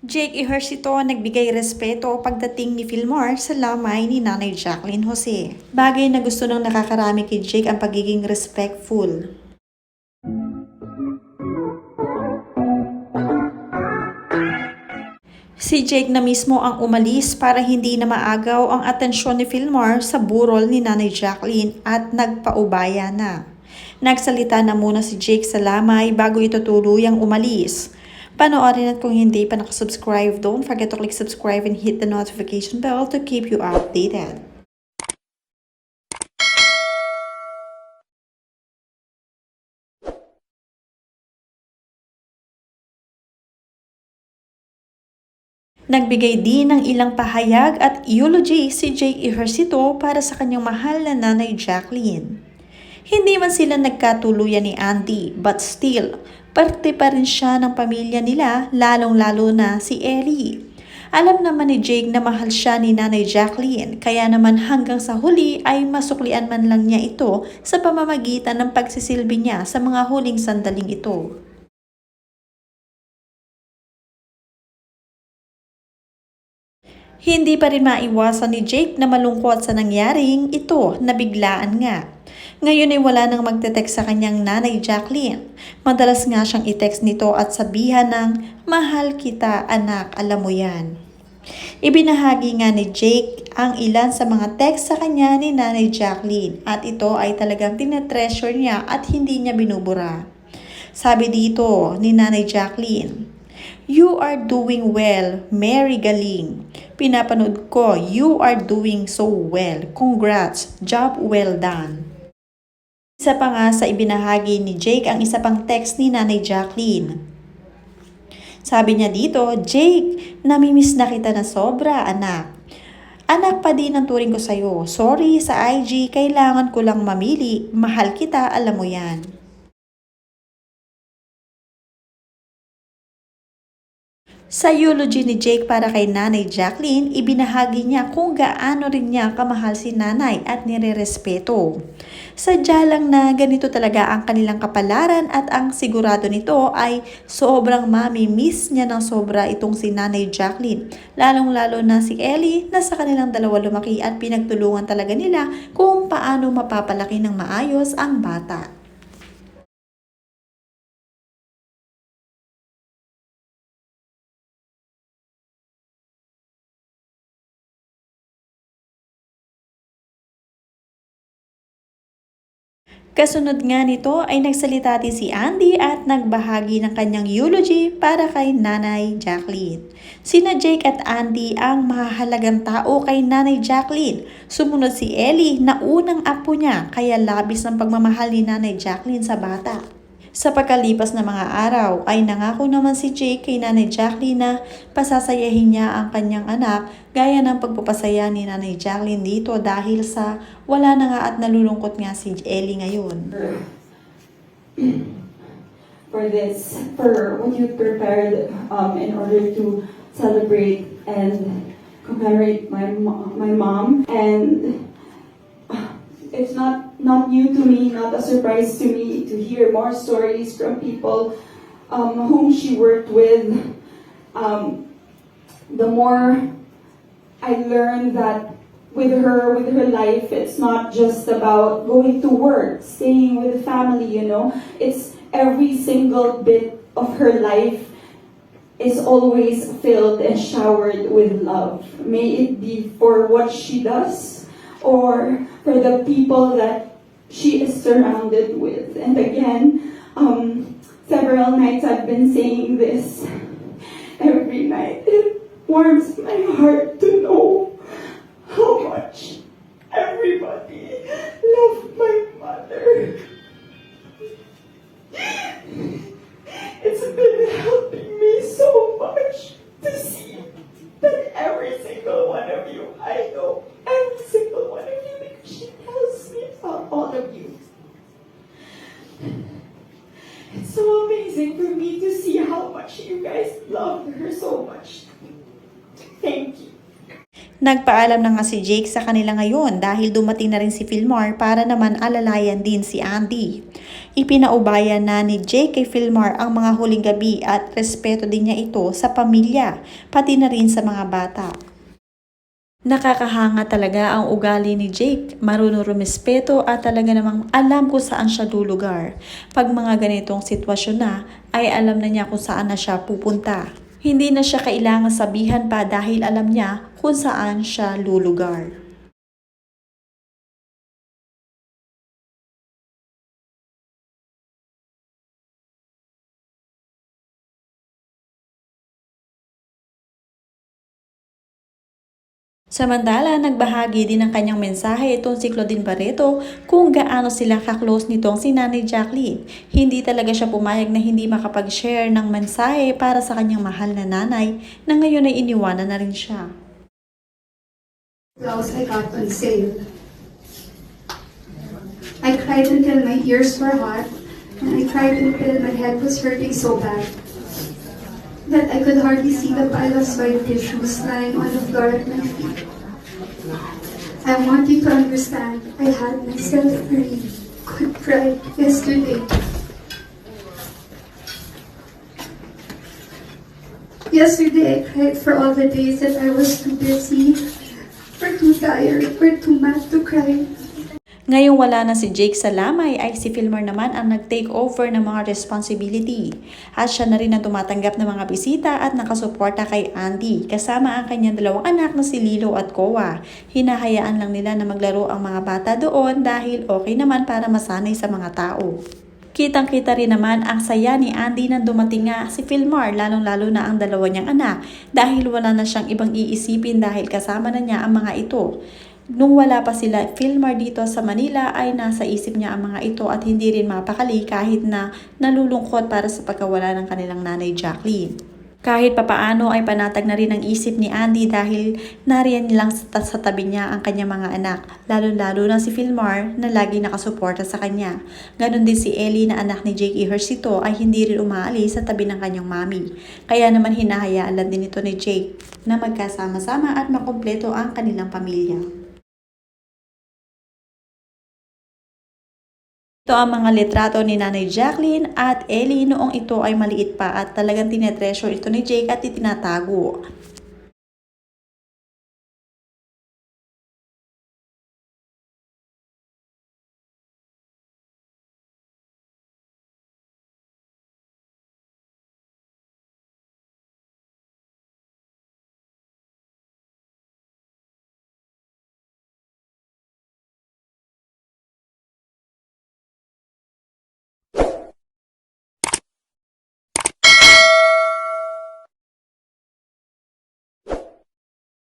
Jake Ejercito nagbigay respeto pagdating ni Fillmore sa lamay ni Nanay Jacqueline Jose. Bagay na gusto ng nakakarami kay Jake ang pagiging respectful. Si Jake na mismo ang umalis para hindi na maagaw ang atensyon ni Fillmore sa burol ni Nanay Jacqueline at nagpaubaya na. Nagsalita na muna si Jake sa lamay bago ito tuluyang umalis. Panoorin at kung hindi pa nakasubscribe, don't forget to click subscribe and hit the notification bell to keep you updated. Nagbigay din ng ilang pahayag at eulogy si Jake Ejercito para sa kanyang mahal na nanay Jacqueline. Hindi man sila nagkatuluyan ni Andy, but still, parte pa rin siya ng pamilya nila, lalong-lalo na si Ellie. Alam naman ni Jake na mahal siya ni Nanay Jacqueline, kaya naman hanggang sa huli ay masuklian man lang niya ito sa pamamagitan ng pagsisilbi niya sa mga huling sandaling ito. Hindi pa rin maiwasan ni Jake na malungkot sa nangyaring ito na biglaan nga. Ngayon ay wala nang magte-text sa kanyang nanay Jacqueline. Madalas nga siyang i-text nito at sabihan ng, Mahal kita anak, alam mo yan. Ibinahagi nga ni Jake ang ilan sa mga text sa kanya ni Nanay Jacqueline at ito ay talagang tinetreasure niya at hindi niya binubura. Sabi dito ni Nanay Jacqueline, You are doing well, Mary Galing. Pinapanood ko, you are doing so well. Congrats, job well done. Isa pa nga sa ibinahagi ni Jake ang isa pang text ni Nanay Jacqueline. Sabi niya dito, Jake, namimiss na kita na sobra, anak. Anak pa din ang turing ko sa'yo. Sorry, sa IG, kailangan ko lang mamili. Mahal kita, alam mo yan. Sa eulogy ni Jake para kay Nanay Jacqueline, ibinahagi niya kung gaano rin niya kamahal si Nanay at nirerespeto. Sadya lang na ganito talaga ang kanilang kapalaran at ang sigurado nito ay sobrang mami-miss niya ng sobra itong si Nanay Jacqueline. Lalong-lalo na si Ellie na sa kanilang dalawa lumaki at pinagtulungan talaga nila kung paano mapapalaki ng maayos ang bata. Kasunod nga nito ay nagsalita din si Andy at nagbahagi ng kanyang eulogy para kay Nanay Jacqueline. Sina Jake at Andy ang mahahalagang tao kay Nanay Jacqueline. Sumunod si Ellie na unang apo niya kaya labis ang pagmamahal ni Nanay Jacqueline sa bata. Sa pagkalipas ng mga araw ay nangako naman si Jake kay Nanay Jacqueline na pasasayahin niya ang kanyang anak gaya ng pagpapasaya ni Nanay Jacqueline dito dahil sa wala na nga at nalulungkot nga si Ellie ngayon. for this, for what you prepared um, in order to celebrate and commemorate my my mom. And uh, it's not not new to me, not a surprise to me to hear more stories from people um, whom she worked with. Um, the more I learned that with her, with her life, it's not just about going to work, staying with the family, you know. It's every single bit of her life is always filled and showered with love. May it be for what she does or for the people that she is surrounded with. And again, um, several nights I've been saying this every night. It warms my heart to know Thank you. Nagpaalam na nga si Jake sa kanila ngayon dahil dumating na rin si Fillmore para naman alalayan din si Andy. Ipinaubaya na ni Jake kay Filmar ang mga huling gabi at respeto din niya ito sa pamilya, pati na rin sa mga bata. Nakakahanga talaga ang ugali ni Jake. Marunong rumespeto at talaga namang alam kung saan siya lulugar. Pag mga ganitong sitwasyon na, ay alam na niya kung saan na siya pupunta. Hindi na siya kailangan sabihan pa dahil alam niya kung saan siya lulugar. Samantala, nagbahagi din ng kanyang mensahe itong si Claudine Barreto kung gaano sila ka-close nitong si Nanay Jacqueline. Hindi talaga siya pumayag na hindi makapag-share ng mensahe para sa kanyang mahal na nanay na ngayon ay iniwanan na rin siya. I cried until my ears were hot, and I cried until my head was hurting so bad that I could hardly see the pile of soiled tissues lying on the floor at my feet. I want you to understand, I had myself a really good cry yesterday. Yesterday, I cried for all the days that I was too busy, or too tired, or too mad to cry. Ngayong wala na si Jake sa lamay ay si Filmer naman ang nag-take over ng mga responsibility. At siya na rin ang tumatanggap ng mga bisita at nakasuporta kay Andy kasama ang kanyang dalawang anak na si Lilo at Koa. Hinahayaan lang nila na maglaro ang mga bata doon dahil okay naman para masanay sa mga tao. Kitang-kita rin naman ang saya ni Andy nang dumating nga si Filmar lalong-lalo na ang dalawa niyang anak dahil wala na siyang ibang iisipin dahil kasama na niya ang mga ito. Nung wala pa sila Filmar dito sa Manila ay nasa isip niya ang mga ito at hindi rin mapakali kahit na nalulungkot para sa pagkawala ng kanilang nanay Jacqueline. Kahit papaano ay panatag na rin ang isip ni Andy dahil nariyan lang sa, tabi niya ang kanyang mga anak, lalo-lalo na si Filmar na lagi nakasuporta sa kanya. Ganon din si Ellie na anak ni Jake Ehersito ay hindi rin umaalis sa tabi ng kanyang mami. Kaya naman hinahayaan lang din ito ni Jake na magkasama-sama at makumpleto ang kanilang pamilya. Ito ang mga litrato ni Nanay Jacqueline at Ellie noong ito ay maliit pa at talagang tinetreasure ito ni Jake at itinatago.